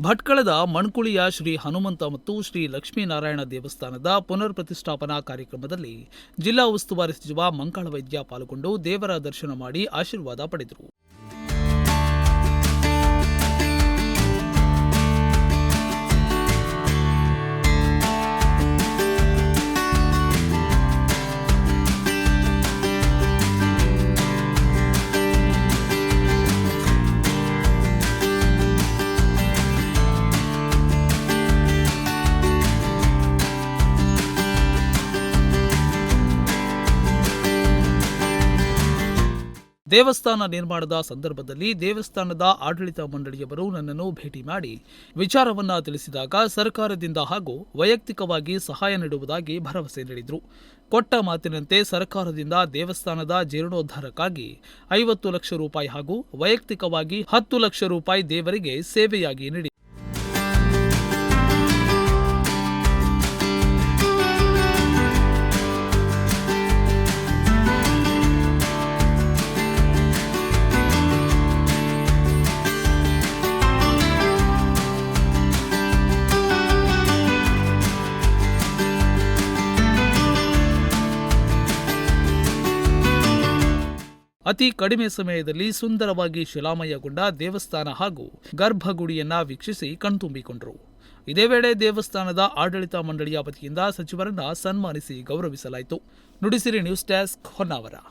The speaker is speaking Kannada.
ಭಟ್ಕಳದ ಮಣ್ಕುಳಿಯ ಶ್ರೀ ಹನುಮಂತ ಮತ್ತು ಶ್ರೀ ಲಕ್ಷ್ಮೀನಾರಾಯಣ ದೇವಸ್ಥಾನದ ಪುನರ್ ಪ್ರತಿಷ್ಠಾಪನಾ ಕಾರ್ಯಕ್ರಮದಲ್ಲಿ ಜಿಲ್ಲಾ ಉಸ್ತುವಾರಿ ಸಚಿವ ಮಂಕಾಳ ವೈದ್ಯ ಪಾಲ್ಗೊಂಡು ದೇವರ ದರ್ಶನ ಮಾಡಿ ಆಶೀರ್ವಾದ ಪಡೆದರು. ದೇವಸ್ಥಾನ ನಿರ್ಮಾಣದ ಸಂದರ್ಭದಲ್ಲಿ ದೇವಸ್ಥಾನದ ಆಡಳಿತ ಮಂಡಳಿಯವರು ನನ್ನನ್ನು ಭೇಟಿ ಮಾಡಿ ವಿಚಾರವನ್ನ ತಿಳಿಸಿದಾಗ ಸರ್ಕಾರದಿಂದ ಹಾಗೂ ವೈಯಕ್ತಿಕವಾಗಿ ಸಹಾಯ ನೀಡುವುದಾಗಿ ಭರವಸೆ ನೀಡಿದರು. ಕೊಟ್ಟ ಮಾತಿನಂತೆ ಸರ್ಕಾರದಿಂದ ದೇವಸ್ಥಾನದ ಜೀರ್ಣೋದ್ಧಾರಕ್ಕಾಗಿ ಐವತ್ತು ಲಕ್ಷ ರೂಪಾಯಿ ಹಾಗೂ ವೈಯಕ್ತಿಕವಾಗಿ ಹತ್ತು ಲಕ್ಷ ರೂಪಾಯಿ ದೇವರಿಗೆ ಸೇವೆಯಾಗಿ ನೀಡಿ ಅತಿ ಕಡಿಮೆ ಸಮಯದಲ್ಲಿ ಸುಂದರವಾಗಿ ಶಿಲಾಮಯಗೊಂಡ ದೇವಸ್ಥಾನ ಹಾಗೂ ಗರ್ಭಗುಡಿಯನ್ನ ವೀಕ್ಷಿಸಿ ಕಣ್ತುಂಬಿಕೊಂಡರು. ಇದೇ ವೇಳೆ ದೇವಸ್ಥಾನದ ಆಡಳಿತ ಮಂಡಳಿಯ ವತಿಯಿಂದ ಸಚಿವರನ್ನ ಸನ್ಮಾನಿಸಿ ಗೌರವಿಸಲಾಯಿತು. Nudisiri news desk Honnavar.